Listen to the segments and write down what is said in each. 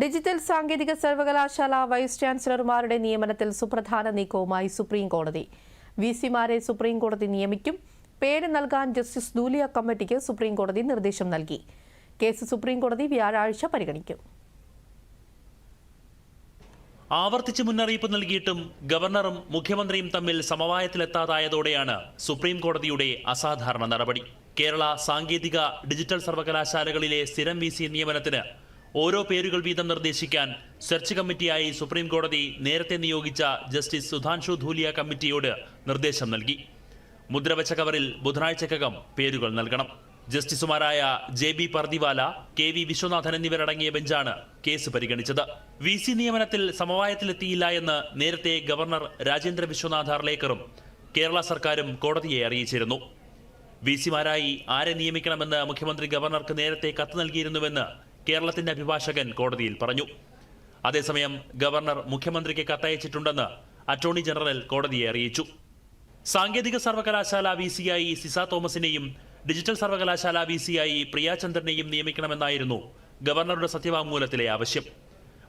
Digital സാങ്കേതിക സർവകലാശാല vice ചാൻസലർമാരുടെ നിയമനത്തിൽ സുപ്രധാന നീക്കവുമായി സുപ്രീം കോടതി വി സിമാരെ സുപ്രീം കോടതി നിയമിക്കും. പേര് നൽകാൻ ജസ്റ്റിസ് ദൂലിയ കമ്മിറ്റിക്ക് സുപ്രീം കോടതി നിർദ്ദേശം നൽകി. കേസ് സുപ്രീം കോടതി വ്യാഴാഴ്ച പരിഗണിക്കും. ആവർത്തിച്ച് മുന്നറിയിപ്പ് നൽകിയിട്ടും ഗവർണറും മുഖ്യമന്ത്രിയും തമ്മിൽ സമവായത്തിലെത്താതായതോടെയാണ് സുപ്രീം കോടതിയുടെ അസാധാരണ നടപടി. കേരള സാങ്കേതിക ഡിജിറ്റൽ സർവകലാശാലകളിലെ സ്ഥിരം വി സി നിയമനത്തിന് ഓരോ പേരുകൾ വീതം നിർദ്ദേശിക്കാൻ സെർച്ച് കമ്മിറ്റിയായി സുപ്രീം കോടതി നേരത്തെ നിയോഗിച്ച ജസ്റ്റിസ് സുധാൻഷു ധൂലിയ കമ്മിറ്റിയോട് നിർദ്ദേശം നൽകി. മുദ്രവച്ച കവറിൽ ബുധനാഴ്ചക്കകം പേരുകൾ നൽകണം. ജസ്റ്റിസുമാരായ J B Pardiwala K V Viswanathan എന്നിവരടങ്ങിയ ബെഞ്ചാണ് കേസ് പരിഗണിച്ചത്. വി സി നിയമനത്തിൽ സമവായത്തിലെത്തിയില്ല എന്ന് നേരത്തെ ഗവർണർ രാജേന്ദ്ര വിശ്വനാഥ് അർലേക്കറും കേരള സർക്കാരും കോടതിയെ അറിയിച്ചിരുന്നു. വി സിമാരായി ആരെ നിയമിക്കണമെന്ന് മുഖ്യമന്ത്രി ഗവർണർക്ക് നേരത്തെ കത്ത് നൽകിയിരുന്നുവെന്ന് കേരളത്തിന്റെ അഭിഭാഷകൻ കോടതിയിൽ പറഞ്ഞു. അതേസമയം ഗവർണർ മുഖ്യമന്ത്രിക്ക് കത്തയച്ചിട്ടുണ്ടെന്ന് അറ്റോർണി ജനറൽ കോടതിയെ അറിയിച്ചു. സാങ്കേതിക സർവകലാശാല വി സിയായി സിസ തോമസിനെയും ഡിജിറ്റൽ സർവകലാശാല വി സിയായി പ്രിയാചന്ദ്രനെയും നിയമിക്കണമെന്നായിരുന്നു ഗവർണറുടെ സത്യവാങ്മൂലത്തിലെ ആവശ്യം.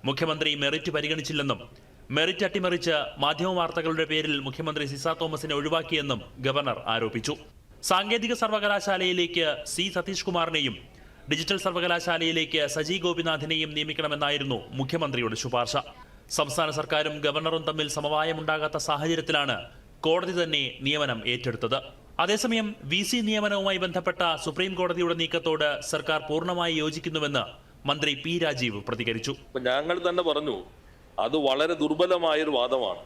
മുഖ്യമന്ത്രി മെറിറ്റ് പരിഗണിച്ചില്ലെന്നും മെറിറ്റ് അട്ടിമറിച്ച് മാധ്യമവാർത്തകളുടെ പേരിൽ മുഖ്യമന്ത്രി സിസ തോമസിനെ ഒഴിവാക്കിയെന്നും ഗവർണർ ആരോപിച്ചു. സാങ്കേതിക സർവകലാശാലയിലേക്ക് സി. സതീഷ് കുമാറിനെയും ഡിജിറ്റൽ സർവകലാശാലയിലേക്ക് സജി ഗോപിനാഥിനെയും നിയമിക്കണമെന്നായിരുന്നു മുഖ്യമന്ത്രിയുടെ ശുപാർശ. സംസ്ഥാന സർക്കാരും ഗവർണറും തമ്മിൽ സമവായമുണ്ടാകാത്ത സാഹചര്യത്തിലാണ് കോടതി തന്നെ നിയമനം ഏറ്റെടുത്തത്. അതേസമയം വി സി നിയമനവുമായി ബന്ധപ്പെട്ട സുപ്രീം കോടതിയുടെ നീക്കത്തോട് സർക്കാർ പൂർണമായി യോജിക്കുന്നുവെന്ന് മന്ത്രി പി രാജീവ് പ്രതികരിച്ചു. ഞങ്ങൾ തന്നെ പറഞ്ഞു അത് വളരെ ദുർബലമായൊരു വാദമാണ്.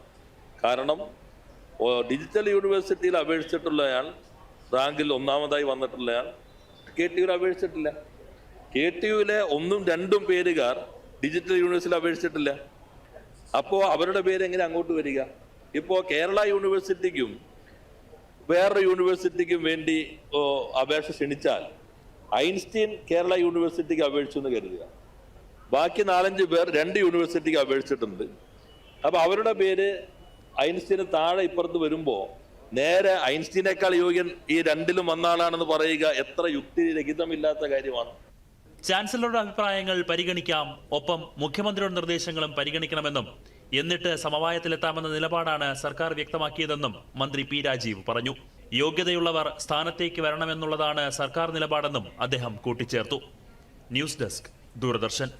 കാരണം ഡിജിറ്റൽ യൂണിവേഴ്സിറ്റിയിൽ അപേക്ഷിച്ചിട്ടുള്ളയാൾ റാങ്കിൽ ഒന്നാമതായി വന്നിട്ടുള്ളയാൾ കെ ടി അപേക്ഷിച്ചിട്ടില്ല. കെ ടി യുവിലെ ഒന്നും രണ്ടും പേരുകാർ ഡിജിറ്റൽ യൂണിവേഴ്സിറ്റി അപേക്ഷിച്ചിട്ടില്ല. അപ്പോൾ അവരുടെ പേര് എങ്ങനെ അങ്ങോട്ട് വരിക? ഇപ്പോൾ കേരള യൂണിവേഴ്സിറ്റിക്കും വേറൊരു യൂണിവേഴ്സിറ്റിക്കും വേണ്ടി അപേക്ഷ ക്ഷണിച്ചാൽ ഐൻസ്റ്റീൻ കേരള യൂണിവേഴ്സിറ്റിക്ക് അപേക്ഷിച്ചു എന്ന് കരുതുക. ബാക്കി നാലഞ്ച് പേർ രണ്ട് യൂണിവേഴ്സിറ്റിക്ക് അപേക്ഷിച്ചിട്ടുണ്ട്. അപ്പോൾ അവരുടെ പേര് ഐൻസ്റ്റീന് താഴെ ഇപ്പുറത്ത് വരുമ്പോ നേരെ ഐൻസ്റ്റീനേക്കാൾ യോഗ്യൻ ഈ രണ്ടിലും വന്ന ആളാണെന്ന് പറയുക എത്ര യുക്തിരഹിതമില്ലാത്ത കാര്യമാണ്. ചാൻസലറുടെ അഭിപ്രായങ്ങൾ പരിഗണിക്കാം. ഒപ്പം മുഖ്യമന്ത്രിയുടെ നിർദ്ദേശങ്ങളും പരിഗണിക്കണമെന്നും എന്നിട്ട് സമവായത്തിലെത്താമെന്ന നിലപാടാണ് സർക്കാർ വ്യക്തമാക്കിയതെന്നും മന്ത്രി പി രാജീവ് പറഞ്ഞു. യോഗ്യതയുള്ളവർ സ്ഥാനത്തേക്ക് വരണമെന്നുള്ളതാണ് സർക്കാർ നിലപാടെന്നും അദ്ദേഹം കൂട്ടിച്ചേർത്തു. News desk Doordarshan.